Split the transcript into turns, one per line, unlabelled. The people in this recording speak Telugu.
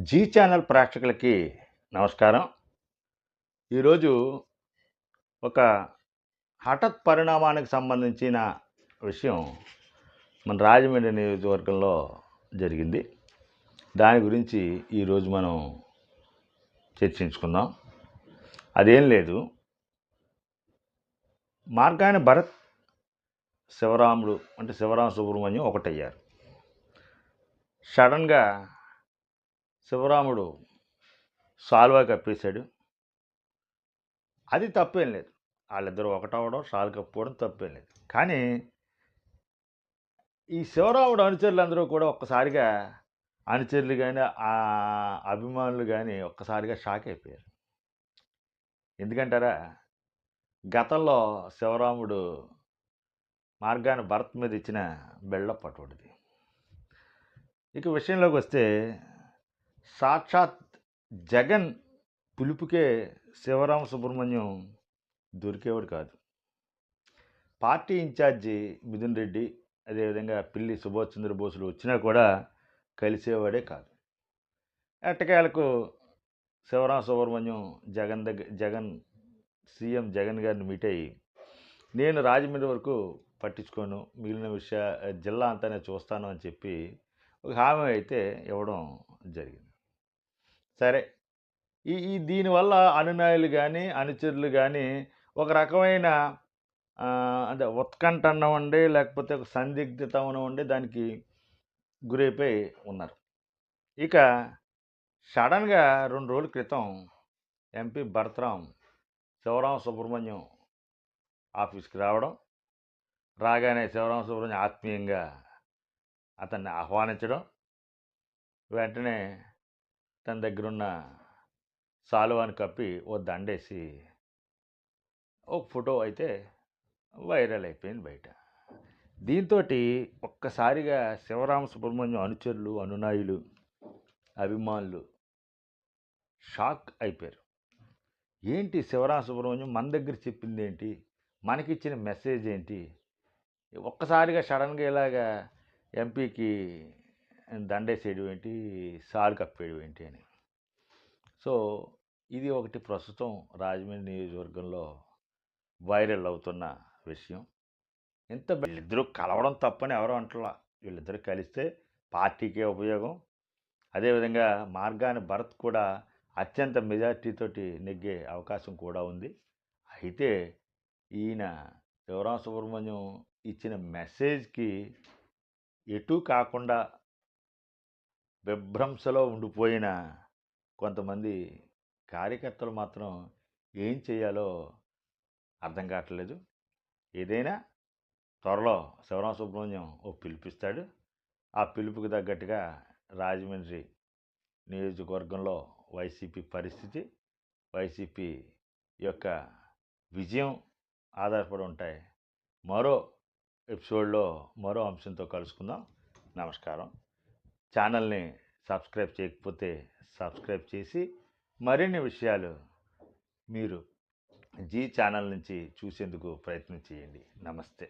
జీ ఛానల్ ప్రేక్షకులకి నమస్కారం. ఈరోజు ఒక హఠత్ పరిణామానికి సంబంధించిన విషయం మన రాజమండ్రి నియోజకవర్గంలో జరిగింది. దాని గురించి ఈరోజు మనం చర్చించుకుందాం. అదేం లేదు. మార్గాయన భరత్ శివరాముడు అంటే శివరామ సుబ్రహ్మణ్యం ఒకటయ్యారు. సడన్గా శివరాముడు సాల్వా కప్పేశాడు. అది తప్పేం లేదు. వాళ్ళిద్దరూ ఒకటవడం సాల్ కప్పుకోవడం తప్పేం లేదు. కానీ ఈ శివరాముడు అనుచరులందరూ కూడా ఒక్కసారిగా అనుచరులు కానీ ఆ అభిమానులు కానీ ఒక్కసారిగా షాక్ అయిపోయారు. ఎందుకంటారా? గతంలో శివరాముడు మార్గాన్ని భరత్ మీద ఇచ్చిన బెళ్ళ అటువంటిది. ఇక విషయంలోకి వస్తే సాక్షాత్ జగన్ పిలుపుకే శివరామ సుబ్రహ్మణ్యం దొరికేవాడు కాదు. పార్టీ ఇన్ఛార్జి మిథున్ రెడ్డి అదేవిధంగా పిల్లి సుభాష్ చంద్రబోసులు వచ్చినా కూడా కలిసేవాడే కాదు. ఎట్టకేలకు శివరామ సుబ్రహ్మణ్యం జగన్ దగ్గర జగన్ సీఎం జగన్ గారిని మీట్ అయ్యి నేను రాజమండ్రి వరకు పట్టించుకోను మిగిలిన విషయ జిల్లా అంతానే చూస్తాను అని చెప్పి ఒక హామీ అయితే ఇవ్వడం జరిగింది. సరే. ఈ ఈ దీనివల్ల అనునాయులు కానీ అనుచరులు కానీ ఒక రకమైన అంటే ఉత్కంఠ అన్నవండి లేకపోతే ఒక సందిగ్ధత ఉన్నవండి దానికి గురైపోయి ఉన్నారు. ఇక సడన్గా రెండు రోజుల క్రితం ఎంపీ భరతరాం శివరామ సుబ్రహ్మణ్యం ఆఫీస్కి రావడం రాగానే శివరామ సుబ్రహ్మణ్యం ఆత్మీయంగా అతన్ని ఆహ్వానించడం వెంటనే తన దగ్గరున్న సాలువాని కప్పి ఓ దండేసి ఒక ఫోటో అయితే వైరల్ అయిపోయింది బయట. దీంతో ఒక్కసారిగా శివరామ సుబ్రహ్మణ్యం అనుచరులు అనునాయులు అభిమానులు షాక్ అయిపోయారు. ఏంటి శివరామ సుబ్రహ్మణ్యం మన దగ్గర చెప్పింది ఏంటి? మనకిచ్చిన మెసేజ్ ఏంటి? ఒక్కసారిగా సడన్గా ఇలాగా ఎంపీకి దండేసేయడం ఏంటి? సాడు కప్పేయడం ఏంటి అని. సో ఇది ఒకటి ప్రస్తుతం రాజమండ్రి నియోజకవర్గంలో వైరల్ అవుతున్న విషయం. ఇంత వీళ్ళిద్దరూ కలవడం తప్పని ఎవరో అంటలా. వీళ్ళిద్దరూ కలిస్తే పార్టీకే ఉపయోగం. అదేవిధంగా మార్గాన్ని భరత్ కూడా అత్యంత మెజార్టీతోటి నెగ్గే అవకాశం కూడా ఉంది. అయితే ఈయన శివరామ సుబ్రహ్మణ్యం ఇచ్చిన మెసేజ్కి ఎటు కాకుండా విభ్రంసలో ఉండిపోయిన కొంతమంది కార్యకర్తలు మాత్రం ఏం చేయాలో అర్థం కావట్లేదు. ఏదైనా త్వరలో శివరామ సుబ్రహ్మణ్యం ఓ పిలిపిస్తాడు. ఆ పిలుపుకి తగ్గట్టుగా రాజమండ్రి నియోజకవర్గంలో వైసీపీ పరిస్థితి వైసీపీ యొక్క విజయం ఆధారపడి ఉంటాయి. మరో ఎపిసోడ్లో మరో అంశంతో కలుసుకుందాం. నమస్కారం. ఛానల్ని సబ్స్క్రైబ్ చేయకపోతే సబ్స్క్రైబ్ చేసి మరిన్ని విషయాలు మీరు జీ ఛానల్ నుంచి చూసేందుకు ప్రయత్నం చేయండి. నమస్తే.